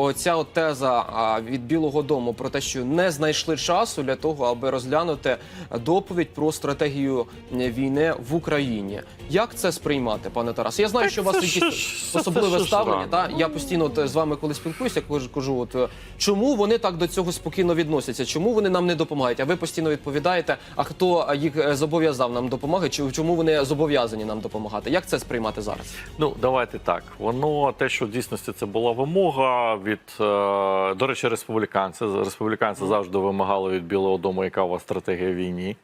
Оця от теза від Білого Дому про те, що не знайшли часу для того, аби розглянути доповідь про стратегію війни в Україні. Як це сприймати, пане Тарас? Я знаю, Так що у вас якісь особливе ставлення. Та я постійно от, з вами коли спілкуюся, кажу, кажу, от чому вони так до цього спокійно відносяться? Чому вони нам не допомагають? А ви постійно відповідаєте, а хто їх зобов'язав нам допомагати? Чи чому вони зобов'язані нам допомагати? Як це сприймати зараз? Ну, давайте так. Воно те, що в дійсності це була вимога від е, до речі, республіканці. Республіканці завжди вимагали від Білого Дому, яка у вас стратегія війні.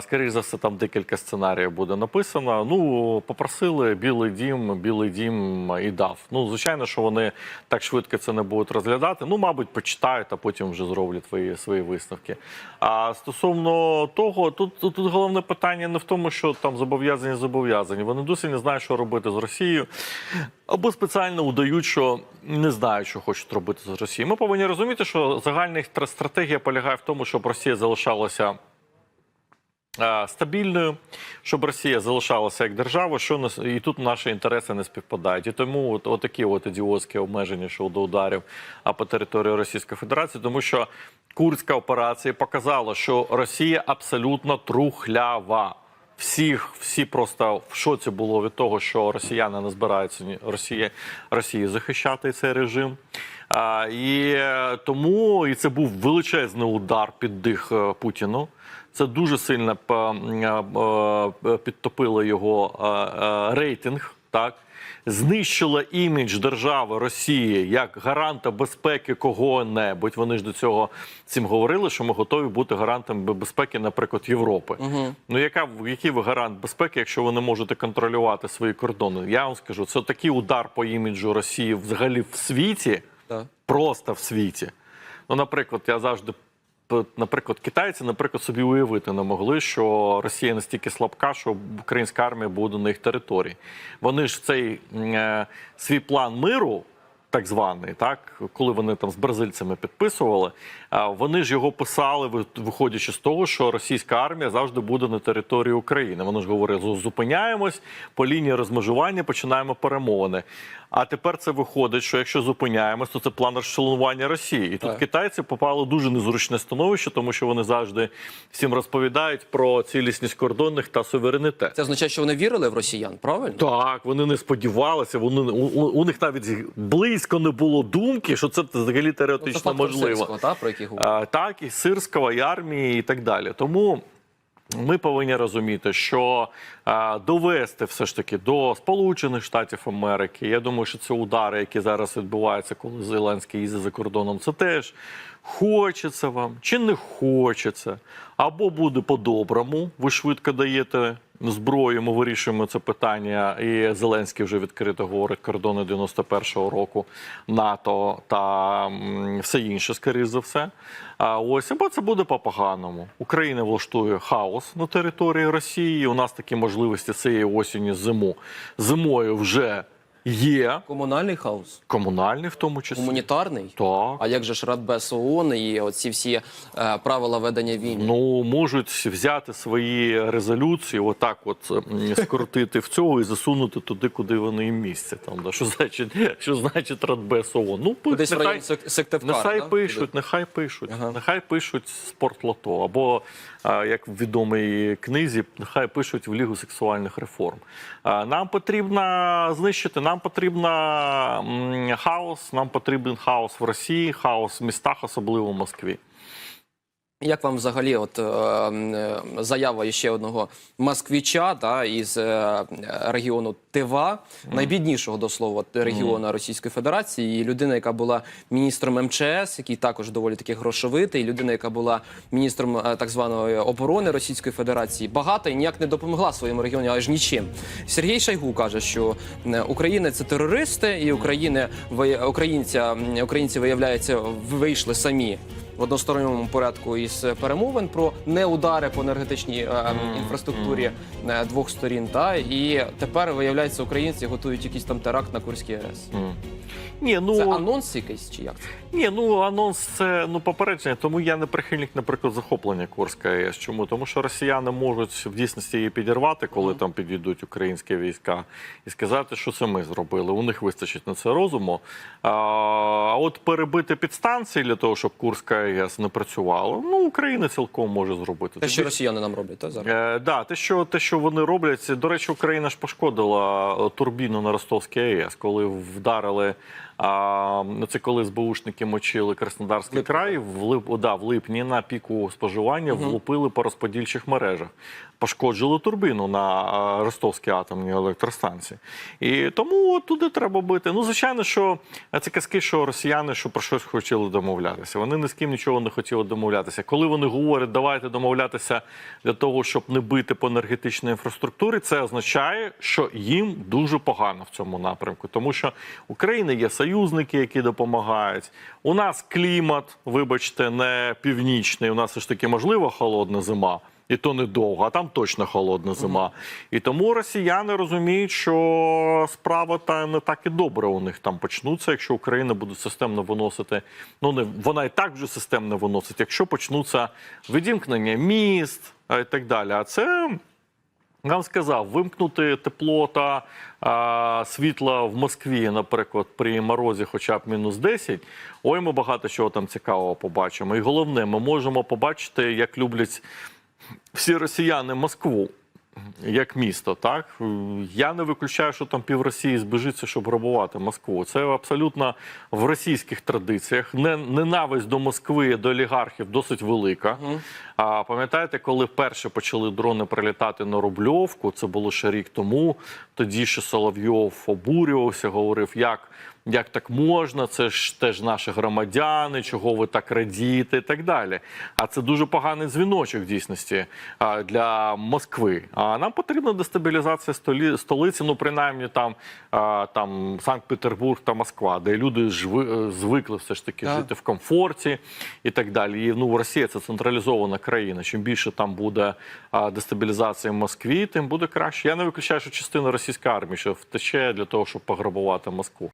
Скоріш за все, там декілька сценаріїв буде написано. Ну, попросили Білий Дім, Білий Дім і дав. Ну, звичайно, що вони так швидко це не будуть розглядати. Ну, мабуть, почитають, а потім вже зроблять свої, свої висновки. А стосовно того, тут, тут, тут головне питання не в тому, що там зобов'язані зобов'язані. Вони досі не знають, що робити з Росією, або спеціально удають, що не знають, що хочуть робити з Росією. Ми повинні розуміти, що загальна стратегія полягає в тому, щоб Росія залишалася. Стабільною, щоб Росія залишалася як держава, що не с- і тут наші інтереси не співпадають. І тому от, отакі от ідіотські обмеження щодо ударів а по території Російської Федерації, тому що Курська операція показала, що Росія абсолютно трухлява. Всіх, всі просто в шоці було від того, що росіяни не збираються Росії, Росії захищати цей режим. А, і тому і це був величезний удар під дих е, Путіну. Це дуже сильно е, підтопило його е, е, рейтинг. Так знищила імідж держави Росії як гаранта безпеки кого-небудь. Вони ж до цього цим говорили, що ми готові бути гарантом безпеки, наприклад, Європи. Ну яка який ви гарант безпеки, якщо ви не можете контролювати свої кордони? Я вам скажу, це такий удар по іміджу Росії взагалі в світі, Так. просто в світі. Ну, наприклад, я завжди. П- Наприклад, китайці, наприклад, собі уявити не могли, що Росія настільки слабка, що українська армія буде на їх території. Вони ж цей е, свій план миру, так званий, так коли вони там з бразильцями підписували, вони ж його писали, виходячи з того, що російська армія завжди буде на території України. Вони ж говорили, «Зу- зупиняємось по лінії розмежування, починаємо перемовини. А тепер це виходить, що якщо зупиняємось, то це план розчленування Росії. І тут Так. китайці попали в дуже незручне становище, тому що вони завжди всім розповідають про цілісність кордонних та суверенітет. Це означає, що вони вірили в росіян, правильно? Так, вони не сподівалися. Вони у, у, у них навіть близько не було думки, що це взагалі Ну, це можливо. Сирського, та, про говорили. А, так, і Сирського, і армії, і так далі. Тому ми повинні розуміти, що е, довести все ж таки до Сполучених Штатів Америки. Я думаю, що це удари, які зараз відбуваються, коли Зеленський їздить за кордоном. Це теж хочеться вам чи не хочеться, або буде по-доброму. Ви швидко даєте зброю. Ми вирішуємо це питання. І Зеленський вже відкрито говорить кордони 91-го року НАТО та все інше, скоріш за все. А ось або це буде по-поганому. Україна влаштує хаос на території Росії. У нас такі можливості цієї осінні зиму. Зимою вже є Комунальний хаос, комунальний, в тому числі. гуманітарний. Так. А як же ж Радбез ООН і оці всі е, правила ведення війни? Ну, можуть взяти свої резолюції, отак, от скрутити в цього і засунути туди, куди вони їм місця. Там да що значить, що значить Радбез ООН? Ну Кудись нехай, район Сек- нехай да? пишуть, нехай пишуть, Ага. нехай пишуть спортлото, або як в відомій книзі, нехай пишуть в Лігу сексуальних реформ. Нам потрібно знищити, нам потрібно хаос, нам потрібен хаос в Росії, хаос в містах, особливо в Москві. Як вам взагалі, от е, е, заява ще одного москвіча та, із е, регіону Тива, найбіднішого до слова регіону Російської Федерації, і людина, яка була міністром МЧС, який також доволі таки грошовитий, людина, яка була міністром е, так званої оборони Російської Федерації, багата і ніяк не допомогла своєму регіону аж нічим. Сергій Шайгу каже, що Україна це терористи, і України українця українці виявляється вийшли самі в односторонньому порядку із перемовин про неудари по енергетичній е, інфраструктурі е, двох сторін. Та і тепер виявляється, українці готують якийсь там теракт на Курській АЕС. Ні, ну Це анонс якийсь чи як це? Ні, ну анонс це ну попередження. Тому я не прихильник, наприклад, захоплення Курська АЕС. Чому? Тому що росіяни можуть в дійсності її підірвати, коли там підійдуть українські війська, і сказати, що це ми зробили. У них вистачить на це розуму. А, а от перебити підстанції для того, щоб Курська АЕС не працювала, ну Україна цілком може зробити. Те, що Тобі- росіяни нам роблять, так, зараз? Е, да, те, що те, що вони роблять, до речі, Україна ж пошкодила е, турбіну на Ростовській АЕС, коли вдарили. uh, А, ну, це коли СБУшники мочили Краснодарський край в, лип, да, в липні на піку споживання влупили по розподільчих мережах, пошкоджили турбіну на Ростовській атомній електростанції. І тому туди треба бити. Ну, звичайно, що це казки, що росіяни що про щось хотіли домовлятися. Вони ні з ким нічого не хотіли домовлятися. Коли вони говорять, давайте домовлятися для того, щоб не бити по енергетичній інфраструктурі, це означає, що їм дуже погано в цьому напрямку, тому що Україна є союзники, які допомагають. У нас клімат, вибачте, не північний. У нас все ж таки можливо холодна зима. І то недовго, а там точно холодна зима. І тому росіяни розуміють, що справа та не так і добре у них там почнуться, якщо Україна буде системно виносити. Ну не вона і так вже системно виносить, якщо почнуться відімкнення міст і так далі. А це я вам сказав, вимкнути тепло та а, світла в Москві, наприклад, при морозі, хоча б мінус 10, ой, ми багато чого там цікавого побачимо. І головне, ми можемо побачити, як люблять всі росіяни Москву. Як місто, так я не виключаю, що там пів Росії збежиться, щоб грабувати Москву. Це абсолютно в російських традиціях. Ненависть до Москви, до олігархів досить велика. А пам'ятаєте, коли вперше почали дрони прилітати на Рубльовку? Це було ще рік тому. Тоді ще Соловйов обурювався, говорив, як, як так можна, це ж теж наші громадяни, чого ви так радієте, і так далі. А це дуже поганий дзвіночок в дійсності для Москви. А нам потрібна дестабілізація столі, столиці, ну принаймні там, там Санкт-Петербург та Москва, де люди жви- звикли все ж таки Так. жити в комфорті і так далі. І ну Росія це централізована країна. Чим більше там буде а, дестабілізації в Москві, тим буде краще. Я не виключаю, що частина російської армії ще втече для того, щоб пограбувати Москву.